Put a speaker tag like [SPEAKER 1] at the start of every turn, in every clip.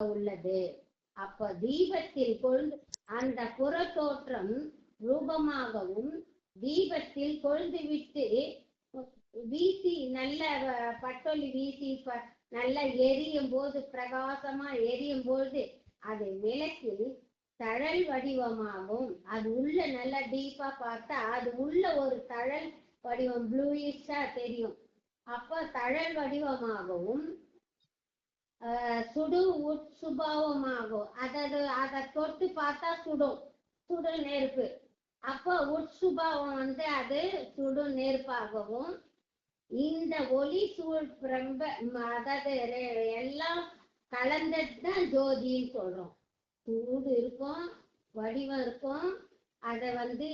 [SPEAKER 1] உள்ளது. அப்ப தீபத்தில் கொழுந்து அந்த புற தோற்றம் ரூபமாகவும் தீபத்தில் கொழுந்து விட்டு வீசி நல்ல பட்டொலி வீசி நல்ல எரியும் போது பிரகாசமா எரியும் போது அது விளக்கில் தழல் வடிவமாகும். அது உள்ள நல்லா டீப்பா பார்த்தா அது உள்ள ஒரு தழல் வடிவம் ப்ளூயிஷா தெரியும். அப்ப தழல் வடிவமாகவும் சுடு உட்சுபாவமாகும் அதாவது அதை தொட்டு பார்த்தா சுடும். சுடு நெருப்பு. அப்போ உட்சுபாவம் வந்து அது சுடு நெருப்பாகவும் இந்த ஒளி சூழ் பிரம்ப அதாவது எல்லாம் கலந்தது தான் ஜோதின்னு சொல்றோம். சூடு இருக்கும் வடிவம் இருக்கும். அதை வந்து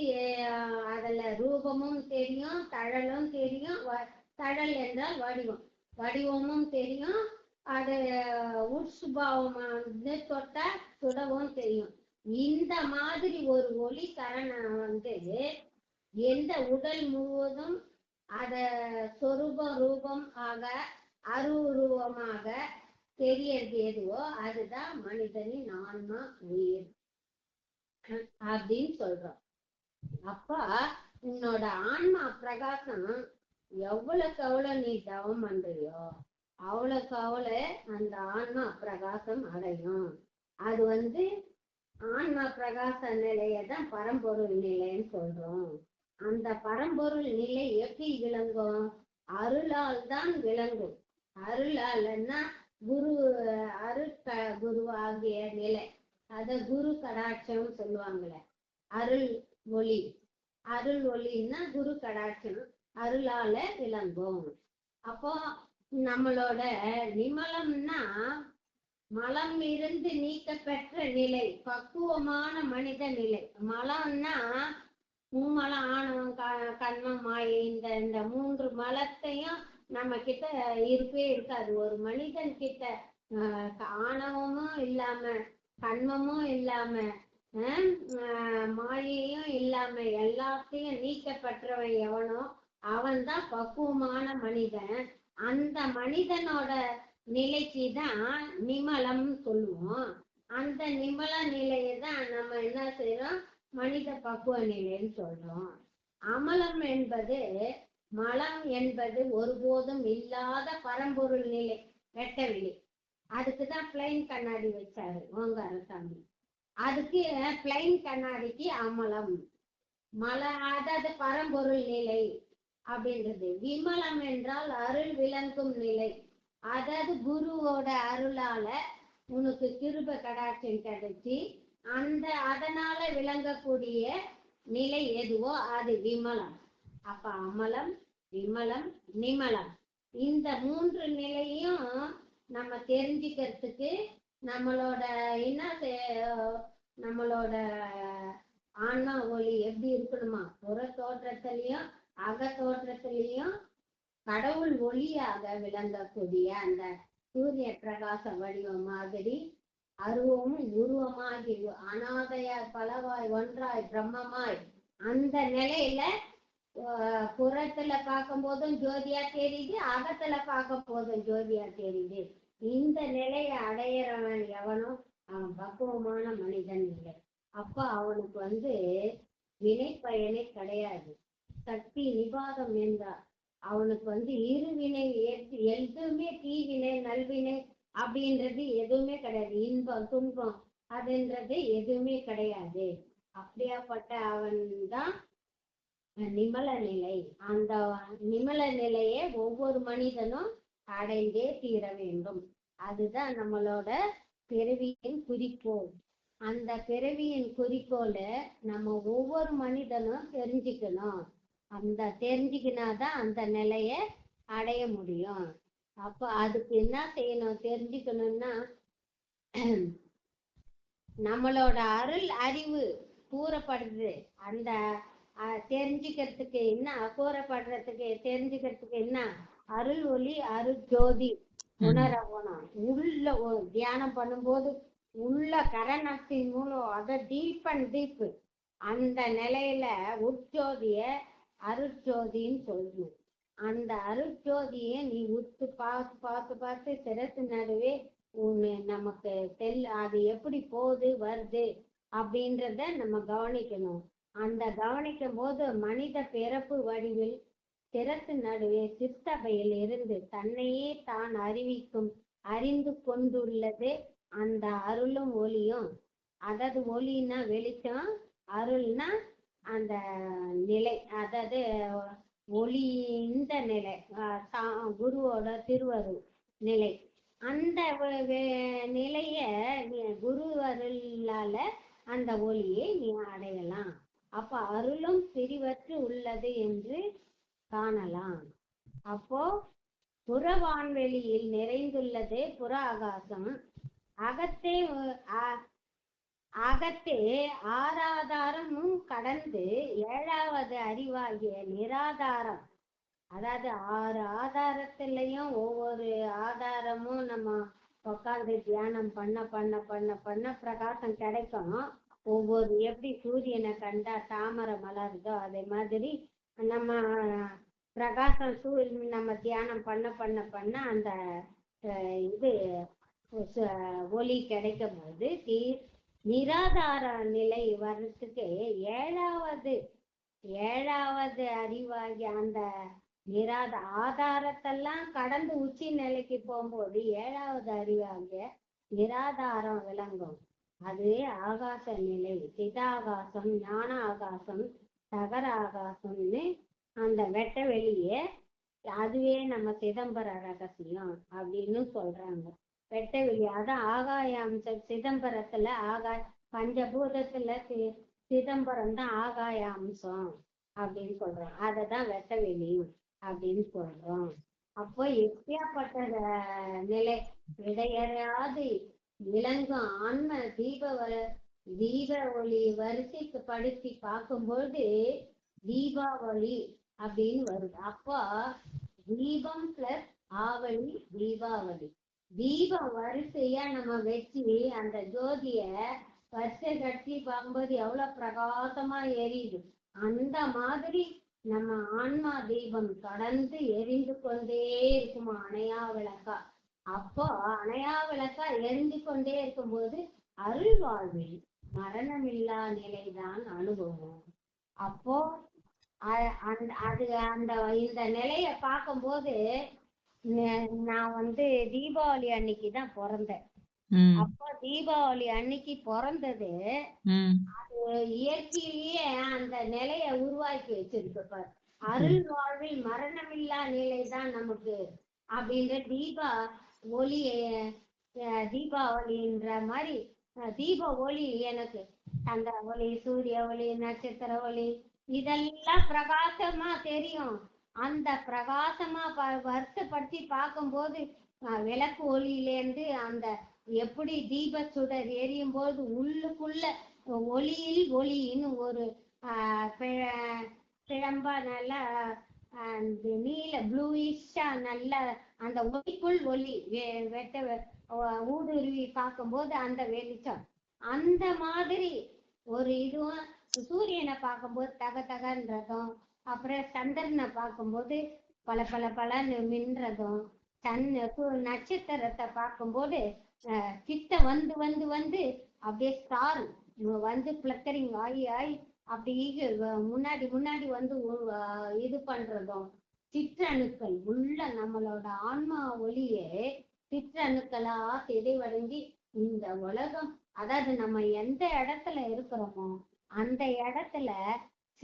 [SPEAKER 1] அதில் ரூபமும் தெரியும் தழலும் தெரியும் வ- தழல் என்றால் வடிவம். வடிவமும் தெரியும் அது உட்சுபாவமா வந்து தொட்டா சுடவும் தெரியும். இந்த மாதிரி ஒரு ஒளி சரணம் வந்து எந்த உடல் முழுவதும் அத சொரூப ரூபம் ஆக அருவுருவமாக தெரியறது எதுவோ அதுதான் மனிதனின் ஆன்மா உயிர். அப்படின்னு சொல்றோம். அப்ப உன்னோட ஆன்மா பிரகாசம் எவ்வளவுக்கு எவ்வளவு நீ தவம் பண்றியோ அவ்வளோக்கு அவ்வளவு அந்த ஆன்மா பிரகாசம் அடையும். அது வந்து ஆன்மா பிரகாச நிலையை தான் பரம்பொருள் நிலைன்னு சொல்றோம். அந்த பரம்பொருள் நிலை எப்படி விளங்கும்? அருளால் தான் விளங்கும். அருளால்னா குரு அருட்க குரு ஆகிய நிலை. அத குரு கடாட்சம் சொல்லுவாங்களே. அருள் ஒளி. அருள் ஒளின்னா குரு கடாட்சம். அருளால விளங்கும். அப்போ நம்மளோட நிமலம்னா மலம் இருந்து நீக்கப்பெற்ற நிலை பக்குவமான மனித நிலை. மலம்னா மூமலம் ஆணவம் க- கண்மம் மாயை இந்த இந்த மூன்று மலத்தையும் நம்ம கிட்ட இருக்கவே இருக்காது. ஒரு மனிதன் கிட்ட ஆஹ் ஆணவமும் இல்லாம கண்மமும் இல்லாம ஆஹ் மாயையும் இல்லாம எல்லாத்தையும் நீக்கப்பட்டவன் எவனோ அவன்தான் பக்குவமான மனிதன். அந்த மனிதனோட நிலைக்கு தான் நிமலம் சொல்லுவோம். அந்த நிமல நிலையை தான் நம்ம என்ன செய்யறோம் மனித பக்குவ நிலைன்னு சொல்றோம். அமலம் என்பது மலம் என்பது ஒருபோதும் இல்லாத பரம்பொருள் நிலை வெட்டவெளி அதுக்கு தான் பிளைன் கண்ணாடி வச்சாரு ஓங்காரசாமி அதுக்கு பிளைன் கண்ணாடிக்கு அமலம். மல அதாவது பரம்பொருள் நிலை. அப்படின்றது. விமலம் என்றால் அருள் விளங்கும் நிலை. அதாவது குருவோட அருளால உனக்கு கிருப கடாட்சம் கிடைச்சி அந்த அதனால விளங்கக்கூடிய நிலை எதுவோ அது விமலம். அப்ப அமலம் விமலம் நிமலம். இந்த மூன்று நிலையும் நம்ம தெரிஞ்சுக்கிறதுக்கு நம்மளோட என்ன செ- நம்மளோட ஆன்மா ஒளி எப்படி இருக்கணுமா? புற தோற்றத்திலையும் அக தோற்றத்திலையும் கடவுள் ஒளியாக விளங்கக்கூடிய அந்த சூரிய பிரகாச வடிவம் மாதிரி அருவமும் உருவமாகி அனாதையாய் பலவாய் ஒன்றாய் பிரம்மமாய் அந்த நிலையில ஆஹ், புறத்துல பார்க்கும் போதும் ஜோதியா தெரியுது அகத்துல பார்க்கும் போதும் ஜோதியா தெரியுது. இந்த நிலையை அடையிறவன் எவனோ? அவன் பக்குவமான மனிதன் இல்லை. அப்ப அவனுக்கு வந்து வினை பயனே கிடையாது. சக்தி நிபாதம் என்றார். அவனுக்கு வந்து இருவினை எது எதுவுமே தீவினை நல்வினை அப்படின்றது எதுவுமே கிடையாது. இன்பம் துன்பம் அதுன்றது எதுவுமே கிடையாது. அப்படியாப்பட்ட அவன் தான் நிமல நிலை. அந்த நிமல நிலையை ஒவ்வொரு மனிதனும் அடைந்தே தீர வேண்டும். அதுதான் நம்மளோட பிறவியின் குறிக்கோள். அந்த பிறவியின் குறிக்கோளை நம்ம ஒவ்வொரு மனிதனும் தெரிஞ்சுக்கணும். அந்த தெரிஞ்சுக்கினாதான் அந்த நிலைய அடைய முடியும். அப்ப அதுக்கு என்ன செய்யணும்? தெரிஞ்சுக்கணும்னா நம்மளோட அருள் அறிவு கூறப்படுது. அந்த தெரிஞ்சுக்கிறதுக்கு என்ன கூறப்படுறதுக்கு தெரிஞ்சுக்கிறதுக்கு என்ன? அருள் ஒளி அருள் ஜோதி உணரவணும் உள்ள தியானம் பண்ணும்போது உள்ள கரணத்தின் மூலம் அதை டீப் அண்ட் டீப் அந்த நிலையில உட்ஜோதிய அருட்ஜோதின்னு சொல்லணும் அந்த அருட்ஜோதியை நீ உத்து பார்த்து பார்த்து பார்த்து சிரத்து நடுவே ஒண்ணு நமக்கு தெல் அது எப்படி போகுது வருது அப்படின்றத நம்ம கவனிக்கணும். அந்த கவனிக்கும் போது மனித பிறப்பு வடிவில் சிரத்து நடுவே சித்தபையில் இருந்து தன்னையே தான் அறிவிக்கும் அறிந்து கொண்டுள்ளது அந்த அருளும் ஒளியும். அதாவது ஒளின்னா வெளிச்சம் அருள்னா அந்த நிலை அதாவது ஒளி இந்த நிலை குருவோட திருவருள் நிலை. அந்த வே- நிலைய நீ குரு அருளால அந்த ஒளியை நீ அடையலாம். அப்ப அருளும் பிரிவற்று உள்ளது என்று காணலாம். அப்போ புற வான்வெளியில் நிறைந்துள்ளது புற ஆகாசம். அகத்தே அகத்தே ஆறாதாரமும் கடந்து ஏழாவது அறிவாகிய நிராதாரம். அதாவது ஆறு ஆதாரத்திலையும் ஒவ்வொரு ஆதாரமும் நம்ம உட்கார்ந்து தியானம் பண்ண பண்ண பண்ண பண்ண பிரகாசம் கிடைக்கும். ஒவ்வொரு எப்படி சூரியனை கண்டா தாமரை மலருதோ அதே மாதிரி நம்ம பிரகாசம் சூரியன் நம்ம தியானம் பண்ண பண்ண பண்ண அந்த இது ச- ஒளி கிடைக்கும் போது தீர் நிராதார நிலை வர்றதுக்கு ஏழாவது ஏழாவது அறிவாகி அந்த நிராத ஆதாரத்தெல்லாம் கடந்து உச்சி நிலைக்கு போகும்போது ஏழாவது அறிவாகிய நிராதாரம் விளங்கும். அது ஆகாச நிலை சிதாகாசம் ஞான ஆகாசம் தகர ஆகாசம்னு அந்த வெட்ட வெளியே அதுவே நம்ம சிதம்பர ரகசியம் அப்படின்னு சொல்றாங்க. வெட்ட அதான் ஆகாய அம்சம் சிதம்பரத்துல ஆகாய பஞ்சபூதத்துல சி- சிதம்பரம் தான் ஆகாய அம்சம் அப்படின்னு சொல்றோம். அததான் தான் வெட்டவெளி அப்படின்னு சொல்றோம். அப்போ எப்படியாப்பட்ட நிலை இடையறையாது விளங்கும் ஆன்ம தீப தீப ஒளி வரிசைக்கு படுத்தி பார்க்கும்போது தீபாவளி அப்படின்னு வருது. அப்போ தீபம் பிளஸ் ஆவணி தீபாவளி. தீபம் வரிசையா நம்ம வச்சு அந்த ஜோதிய வரிசை கட்டி பார்க்கும்போது எவ்வளவு பிரகாசமா எரியுது. அந்த மாதிரி நம்ம ஆன்மா தீபம் தொடர்ந்து எரிந்து கொண்டே இருக்குமா அணையா விளக்கா? அப்போ அணையா விளக்கா எரிந்து கொண்டே இருக்கும்போது அருள் வாழ்வில் மரணமில்லா நிலைதான் அனுபவம். அப்போ அ- அந்த அது அந்த இந்த நிலைய பார்க்கும்போது நான் வந்து தீபாவளி அன்னைக்கு தான் பிறந்தேன். அப்போ தீபாவளி அன்னைக்கு பிறந்தது. அது இயற்கையிலேயே அந்த நிலைய உருவாக்கி வச்சிருக்கு அருள் வாழ்வில் மரணமில்லா நிலை தான் நமக்கு அப்படின்ற தீபா ஒளி தீபாவளின்ற மாதிரி தீப ஒளி எனக்கு. அந்த ஒளி சூரிய ஒளி நட்சத்திர ஒளி இதெல்லாம் பிரகாசமா தெரியும். அந்த பிரகாசமா ப- வருத்தப்படுத்தி பார்க்கும்போது விளக்கு ஒளியிலேருந்து அந்த எப்படி தீப சுடர் எரியும் போது உள்ளுக்குள்ள ஒளியில் ஒளின்னு ஒரு ஆஹ், பிழ- பிழம்பா நல்லா நீல ப்ளூயிஷா நல்ல அந்த ஒளிக்குள் ஒளி வெ- வெட்ட ஊடுருவி பார்க்கும்போது அந்த வெளிச்சம். அந்த மாதிரி ஒரு இதுவும் சூரியனை பார்க்கும்போது தக தகன்றதும் அப்புறம் சந்திரனை பார்க்கும்போது பல பல பலன்னு மின்றதும் சன் நட்சத்திரத்தை பார்க்கும்போது அஹ், கிட்ட வந்து வந்து வந்து அப்படியே ஸ்டார் வந்து பிளக்கரிங் ஆகி ஆகி அப்படி முன்னாடி முன்னாடி வந்து இது பண்றதும் சிற்றணுக்கள் உள்ள நம்மளோட ஆன்மா ஒளியே சிற்றணுக்களா சிதைவடைஞ்சு இந்த உலகம் அதாவது நம்ம எந்த இடத்துல இருக்கிறோமோ அந்த இடத்துல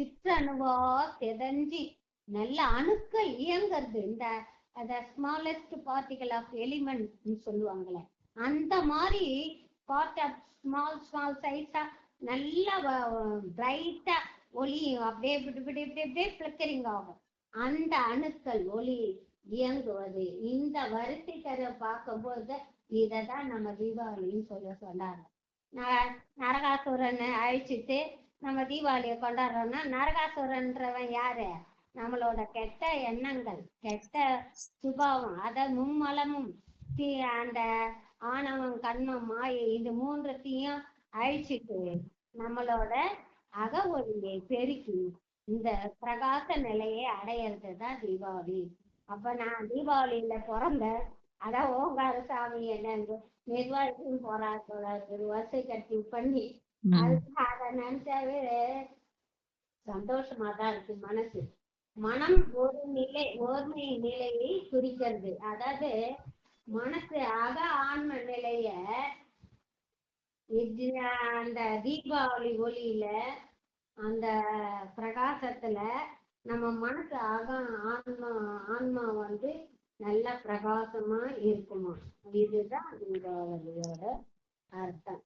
[SPEAKER 1] சிற்றணுவா செதஞ்சி நல்ல அணுக்கள் இயங்குறது இந்த அந்த ஸ்மாலஸ்ட் பார்ட்டிகல் ஆஃப் எலிமெண்ட் சொல்லுவாங்களே. அந்த மாதிரி பார்ட் ஆஃப் ஸ்மால் ஸ்மால் சைஸா நல்லா பிரைட்டா ஒளி அப்படியே இப்படி இப்படி இப்படி இப்படியே ஃபிளிக்கரிங் ஆகும். அந்த அணுக்கள் ஒளி இயங்குவது இந்த வரிசை தர பார்க்கும்போது இதை தான் நம்ம தீபாவளின்னு சொல்ல சொன்னாங்க. ந- நரகாசுரனை அழிச்சிட்டு நம்ம தீபாவளியை கொண்டாடுறோம்னா நரகாசுரன்றவன் யாரு? நம்மளோட கெட்ட எண்ணங்கள் கெட்ட சுபாவம் அத மும்மலமும். தீ அந்த ஆணவம் கண்மம் மாயை இது மூன்றத்தையும் அழிச்சிட்டு நம்மளோட அக ஒளியை பெருக்கி இந்த பிரகாச நிலையை அடையிறது தான் தீபாவளி. அப்ப நான் தீபாவளியில பிறந்த அதான் ஓங்கார சாமி என்ன நிர்வாகத்துக்கும் ஒரு வசை கட்டி பண்ணி அதுக்கு அதை நினைச்சாவே சந்தோஷமா தான் இருக்கு மனசு. மனம் ஒரு நிலை ஓர்மை நிலையை குறிக்கிறது. அதாவது மனசு அக ஆன்ம நிலைய இது அந்த தீபாவளி ஒளியில அந்த பிரகாசத்துல நம்ம மனசு அக ஆன்மா ஆன்மா வந்து நல்ல பிரகாசமா இருக்குமா? இதுதான் இதோட அர்த்தம்.